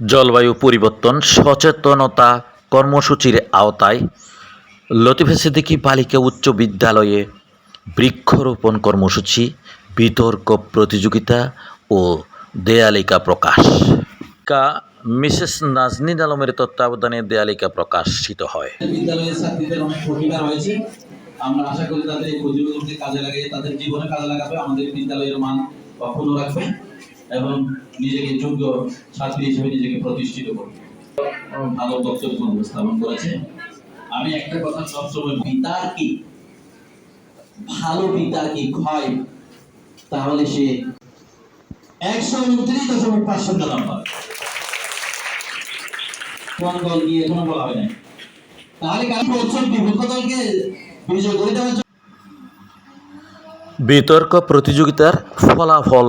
জলবায়ু পরিবর্তন, সচেতনতা কর্মসূচির আওতায় লতিফে সিদ্দিকী বালিকা উচ্চ বিদ্যালয়ে বৃক্ষরোপণ কর্মসূচি, বিতর্ক প্রতিযোগিতা ও দেয়ালিকা প্রকাশ। কা মিসেস নাজনীন আলমের তত্ত্বাবধানে দেয়ালিকা প্রকাশিত হয়। বিদ্যালয়ের ছাত্রীদের অনেক প্রতিভা রয়েছে। আমরা আশা করি তাদের এই প্রতিভাগুলোকে কাজে লাগিয়ে তাদের জীবনে কাজে লাগাবে আমাদের বিদ্যালয়ের মান অক্ষুণ্ণ রাখবে এবং নিজেকে যোগ্য ছাত্রী হিসেবে নিজেকে প্রতিষ্ঠিত করবে। ভালো বক্তব্য উপস্থাপন করেছে। আমি একটা কথা সবসময় পিতার কি? ভালো পিতার কি ক্ষয় তাহলে সে একশো উনত্রিশ দশমিক পাঁচ শূন্য নাম্বার দল দিয়ে কোনো বলা হয় নাই? তাহলে কাল বছর বিপক্ষ দলকে বিজয় করে দেওয়ার বিতর্ক প্রতিযোগিতার ফলাফল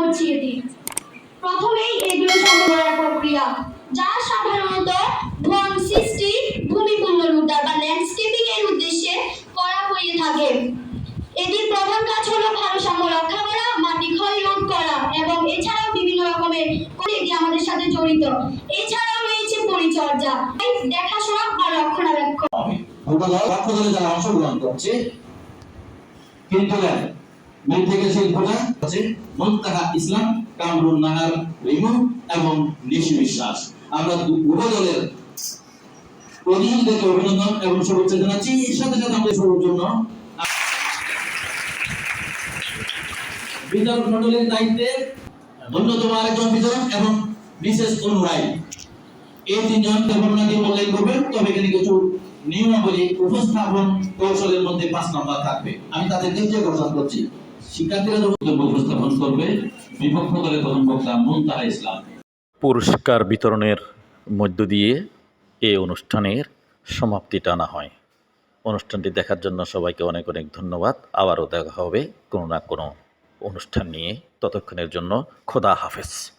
করছি এটি প্রথমেই এগুলো সংগ্রহের প্রক্রিয়া, যা সাধারণত বন সৃষ্টি ভূমি পুনরুদ্ধার বা ল্যান্ডস্কেপিং এর উদ্দেশ্যে করা হয়ে থাকে। এটির প্রধান কাজ হলো ভারসাম্য রক্ষা করা, মাটি ক্ষয় রোধ করা, এবং এছাড়াও বিভিন্ন রকমের এটি আমাদের সাথে জড়িত। এছাড়াও রয়েছে পরিচর্যা, দেখাশোনা বা রক্ষণাবেক্ষণ। অংশগ্রহণ করছে, কিন্তু মেন থেকে শিল্পটা আছে মুনতাহা ইসলাম কামরুন নাহার, রিমু এবং নিশি বিশ্বাস। আমরা উভয় প্রতিনিধিদেরকে অভিনন্দন এবং শুভেচ্ছা জানাচ্ছি। এর সাথে সাথে আমাদের জন্য মন্ডলের দায়িত্বে অন্যতম আরেকজন বিতরক এবং বিশেষ অনুরাই এই তিনজন বর্ণনা দিয়ে মূল্যায়ন করবেন, তবে এখানে কিছু নিয়মাবলী উপস্থাপন কৌশলের মধ্যে পাঁচ নম্বর থাকবে। আমি তাদেরকে যে ঘোষণা করছি। পুরস্কার বিতরণের মধ্য দিয়ে এ অনুষ্ঠানের সমাপ্তি টানা হয়। অনুষ্ঠানটি দেখার জন্য সবাইকে অনেক অনেক ধন্যবাদ। আবারও দেখা হবে কোনো না কোনো অনুষ্ঠান নিয়ে। ততক্ষণের জন্য খোদা হাফেজ।